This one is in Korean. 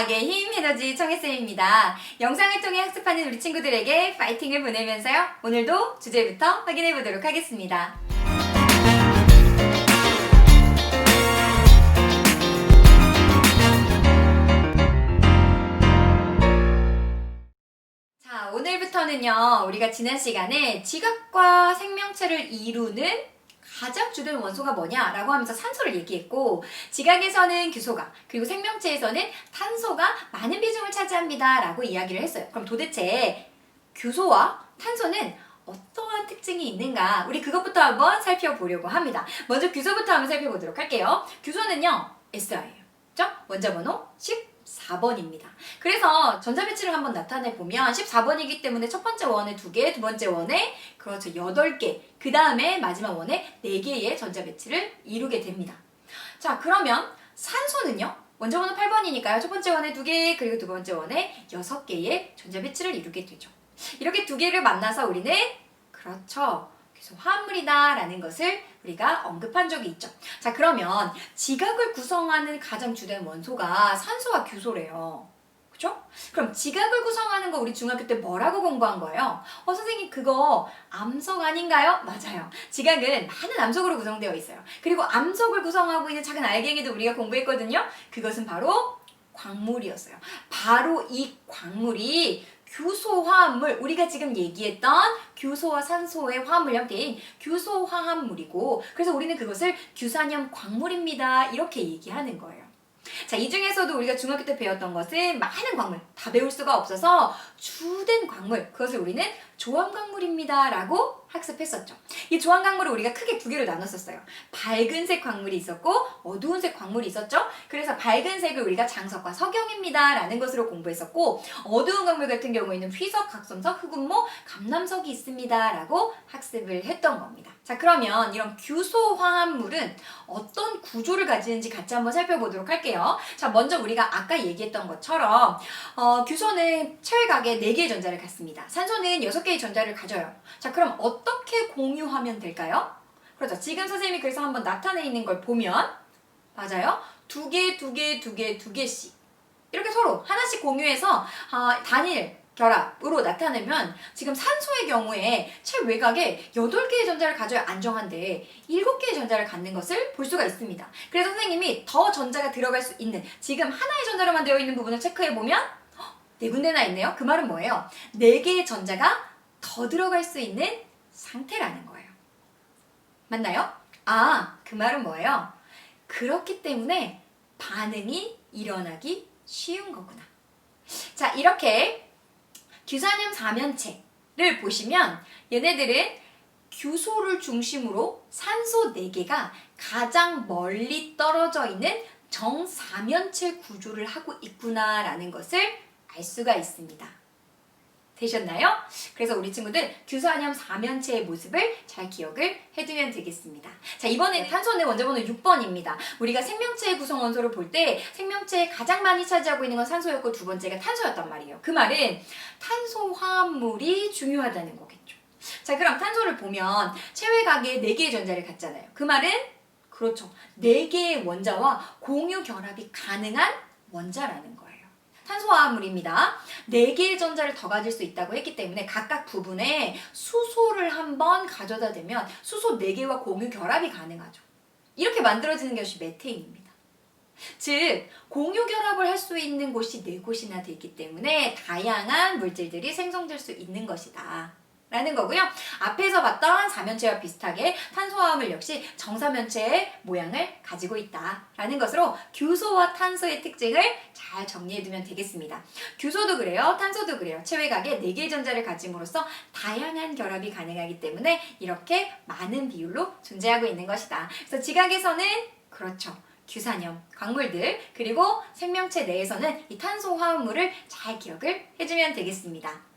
과학의 힘 에너지 청혜쌤입니다. 영상을 통해 학습하는 우리 친구들에게 파이팅을 보내면서요. 오늘도 주제부터 확인해 보도록 하겠습니다. 자, 오늘부터는요, 우리가 지난 시간에 지각과 생명체를 이루는 가장 주된 원소가 뭐냐라고 하면서 산소를 얘기했고, 지각에서는 규소가, 그리고 생명체에서는 탄소가 많은 비중을 차지합니다라고 이야기를 했어요. 그럼 도대체 규소와 탄소는 어떠한 특징이 있는가? 우리 그것부터 한번 살펴보려고 합니다. 먼저 규소부터 한번 살펴보도록 할게요. 규소는요, SI예요. 그죠? 원자 번호 14번입니다. 그래서 전자배치를 한번 나타내 보면 14번이기 때문에 첫 번째 원에 두 개, 두 번째 원에 그렇죠 8개, 그 다음에 마지막 원에 4개의 전자배치를 이루게 됩니다. 자, 그러면 산소는요? 원자 번호 8번이니까요. 첫 번째 원에 두 개, 그리고 두 번째 원에 6개의 전자배치를 이루게 되죠. 이렇게 두 개를 만나서 우리는 그렇죠. 그래서 화합물이다라는 것을 우리가 언급한 적이 있죠. 자, 그러면 지각을 구성하는 가장 주된 원소가 산소와 규소래요. 그죠? 그럼 지각을 구성하는 거 우리 중학교 때 뭐라고 공부한 거예요? 어, 선생님 그거 암석 아닌가요? 맞아요. 지각은 많은 암석으로 구성되어 있어요. 그리고 암석을 구성하고 있는 작은 알갱이도 우리가 공부했거든요. 그것은 바로 광물이었어요. 바로 이 광물이 규소 화합물, 우리가 지금 얘기했던 규소와 산소의 화합물 형태인 규소 화합물이고, 그래서 우리는 그것을 규산염 광물입니다. 이렇게 얘기하는 거예요. 자, 이 중에서도 우리가 중학교 때 배웠던 것은 많은 광물, 다 배울 수가 없어서 주된 광물, 그것을 우리는 조합 광물입니다. 라고 학습했었죠. 이 조합광물을 우리가 크게 두 개로 나눴었어요. 밝은색 광물이 있었고, 어두운색 광물이 있었죠. 그래서 밝은색을 우리가 장석과 석영입니다. 라는 것으로 공부했었고, 어두운 광물 같은 경우에는 휘석, 각성석, 흑운모, 감남석이 있습니다. 라고 학습을 했던 겁니다. 자, 그러면 이런 규소 화합물은 어떤 구조를 가지는지 같이 한번 살펴보도록 할게요. 자, 먼저 우리가 아까 얘기했던 것처럼 어, 규소는 체외각에 4개의 전자를 갖습니다. 산소는 6개의 전자를 가져요. 자, 그럼 어 떻게 공유하면 될까요? 그렇죠. 지금 선생님이 그래서 한번 나타내 있는 걸 보면 맞아요. 두 개, 두 개, 두 개, 두 개씩 이렇게 서로 하나씩 공유해서 아, 단일 결합으로 나타내면 지금 산소의 경우에 최외곽에 8개의 전자를 가져야 안정한데 7개의 전자를 갖는 것을 볼 수가 있습니다. 그래서 선생님이 더 전자가 들어갈 수 있는 지금 하나의 전자로만 되어 있는 부분을 체크해 보면 네 군데나 있네요. 그 말은 뭐예요? 네 개의 전자가 더 들어갈 수 있는 상태라는 거예요. 맞나요? 아, 그 말은 뭐예요? 그렇기 때문에 반응이 일어나기 쉬운 거구나. 자, 이렇게 규산염 사면체를 보시면 얘네들은 규소를 중심으로 산소 4개가 가장 멀리 떨어져 있는 정사면체 구조를 하고 있구나라는 것을 알 수가 있습니다. 되셨나요? 그래서 우리 친구들 규산염 사면체의 모습을 잘 기억을 해두면 되겠습니다. 자, 이번에 탄소는 원자번호 6번입니다. 우리가 생명체의 구성 원소를 볼 때 생명체에 가장 많이 차지하고 있는 건 산소였고 두 번째가 탄소였단 말이에요. 그 말은 탄소 화합물이 중요하다는 거겠죠. 자, 그럼 탄소를 보면 체외각에 4개의 전자를 갖잖아요. 그 말은 그렇죠. 4개의 원자와 공유 결합이 가능한 원자라는 거예요. 탄소화합물입니다. 4개의 전자를 더 가질 수 있다고 했기 때문에 각각 부분에 수소를 한번 가져다 대면 수소 4개와 공유 결합이 가능하죠. 이렇게 만들어지는 것이 메테인입니다. 즉, 공유 결합을 할 수 있는 곳이 4곳이나 되기 때문에 다양한 물질들이 생성될 수 있는 것이다. 라는 거고요. 앞에서 봤던 사면체와 비슷하게 탄소화합물 역시 정사면체의 모양을 가지고 있다라는 것으로 규소와 탄소의 특징을 잘 정리해두면 되겠습니다. 규소도 그래요. 탄소도 그래요. 체외각에 4개의 전자를 가짐으로써 다양한 결합이 가능하기 때문에 이렇게 많은 비율로 존재하고 있는 것이다. 그래서 지각에서는 그렇죠. 규산염, 광물들, 그리고 생명체 내에서는 이 탄소 화합물을 잘 기억을 해주면 되겠습니다.